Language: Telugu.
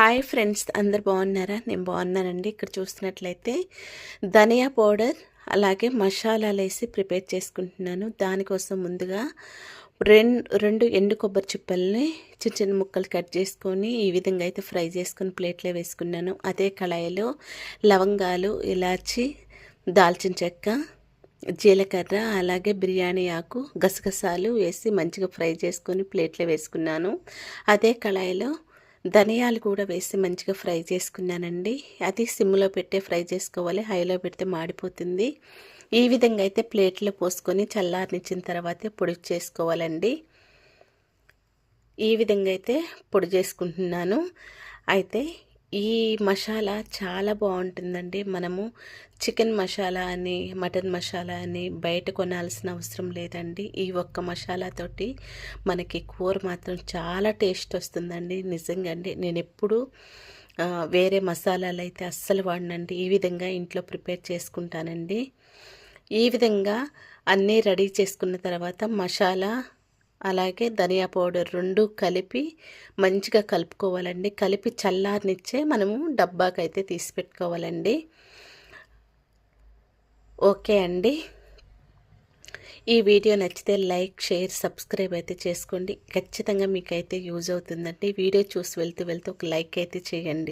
హాయ్ ఫ్రెండ్స్ అందరు బాగున్నారా? నేను బాగున్నానండి. ఇక్కడ చూసినట్లయితే ధనియా పౌడర్ అలాగే మసాలాలు వేసి ప్రిపేర్ చేసుకుంటున్నాను. దానికోసం ముందుగా రెండు రెండు ఎండు కొబ్బరి చిప్పల్ని చిన్న చిన్న ముక్కలు కట్ చేసుకొని ఈ విధంగా అయితే ఫ్రై చేసుకొని ప్లేట్లో వేసుకున్నాను. అదే కళాయిలో లవంగాలు ఇలాచి దాల్చిన చెక్క జీలకర్ర అలాగే బిర్యానీ ఆకు గసగసాలు వేసి మంచిగా ఫ్రై చేసుకొని ప్లేట్లో వేసుకున్నాను. అదే కళాయిలో ధనియాలు కూడా వేసి మంచిగా ఫ్రై చేసుకున్నానండి. అది సిమ్లో పెట్టే ఫ్రై చేసుకోవాలి. హైలో పెడితే మాడిపోతుంది. ఈ విధంగా అయితే ప్లేట్లో పోసుకొని చల్లారనిచ్చిన తర్వాతే పొడి చేసుకోవాలండి. ఈ విధంగా అయితే పొడి చేసుకుంటున్నాను. అయితే ఈ మసాలా చాలా బాగుంటుందండి. మనము చికెన్ మసాలా అని మటన్ మసాలా అని బయట కొనాల్సిన అవసరం లేదండి. ఈ ఒక్క మసాలాతోటి మనకి కూర మాత్రం చాలా టేస్ట్ వస్తుందండి. నిజంగా అండి. నేను ఎప్పుడు వేరే మసాలాలు అయితే అస్సలు వాడినండి. ఈ విధంగా ఇంట్లో ప్రిపేర్ చేసుకుంటానండి. ఈ విధంగా అన్నీ రెడీ చేసుకున్న తర్వాత మసాలా అలాగే ధనియా పౌడర్ రెండు కలిపి మంచిగా కలుపుకోవాలండి. కలిపి చల్లారనిచ్చే మనము డబ్బాకైతే తీసి పెట్టుకోవాలండి. ఓకే అండి. ఈ వీడియో నచ్చితే లైక్ షేర్ సబ్స్క్రైబ్ అయితే చేసుకోండి. ఖచ్చితంగా మీకైతే యూజ్ అవుతుందండి. వీడియో చూసి వెళ్తూ వెళ్తూ ఒక లైక్ అయితే చేయండి.